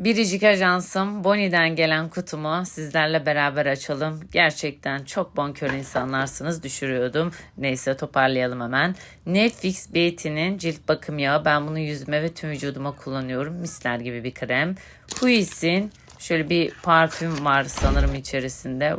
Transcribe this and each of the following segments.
Biricik ajansım Bonnie'den gelen kutumu sizlerle beraber açalım. Gerçekten çok bonkör insanlarsınız düşürüyordum. Neyse toparlayalım hemen. Netflix Beauty'nin cilt bakım yağı. Ben bunu yüzüme ve tüm vücuduma kullanıyorum. Misler gibi bir krem. Huis'in şöyle bir parfüm var sanırım içerisinde.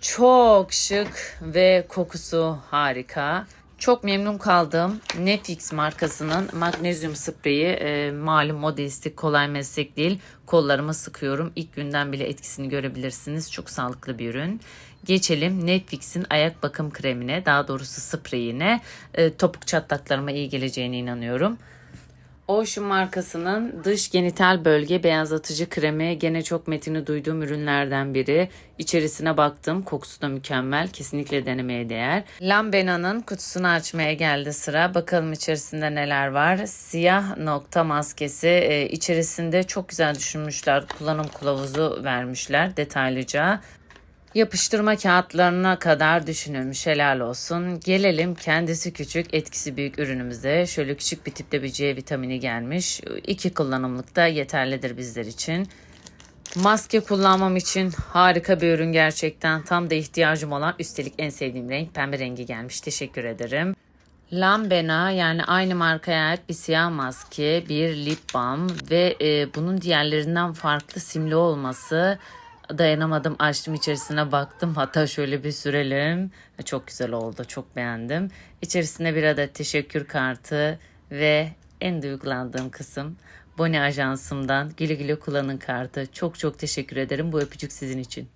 Çok şık ve kokusu harika. Çok memnun kaldım. Netflix markasının magnezyum spreyi e, malum modestik kolay meslek değil. Kollarıma sıkıyorum. İlk günden bile etkisini görebilirsiniz. Çok sağlıklı bir ürün. Geçelim Netflix'in ayak bakım kremine daha doğrusu spreyine. E, topuk çatlaklarıma iyi geleceğine inanıyorum. Ocean markasının dış genital bölge beyazlatıcı kremi gene çok metini duyduğum ürünlerden biri. İçerisine baktım. Kokusu da mükemmel. Kesinlikle denemeye değer. Lambena'nın kutusunu açmaya geldi sıra. Bakalım içerisinde neler var. Siyah nokta maskesi. Ee, içerisinde çok güzel düşünmüşler. Kullanım kılavuzu vermişler detaylıca. Yapıştırma kağıtlarına kadar düşünülmüş helal olsun. Gelelim kendisi küçük etkisi büyük ürünümüze. Şöyle küçük bir tipte bir C vitamini gelmiş. İki kullanımlık da yeterlidir bizler için. Maske kullanmam için harika bir ürün gerçekten. Tam da ihtiyacım olan üstelik en sevdiğim renk pembe rengi gelmiş. Teşekkür ederim. Lambena yani aynı markaya ait bir siyah maske, bir lip balm ve e, bunun diğerlerinden farklı simli olması dayanamadım açtım içerisine baktım. Hatta şöyle bir sürelim. Çok güzel oldu çok beğendim. İçerisinde bir adet teşekkür kartı ve en duygulandığım kısım Boni ajansımdan güle güle kullanın kartı. Çok çok teşekkür ederim bu öpücük sizin için.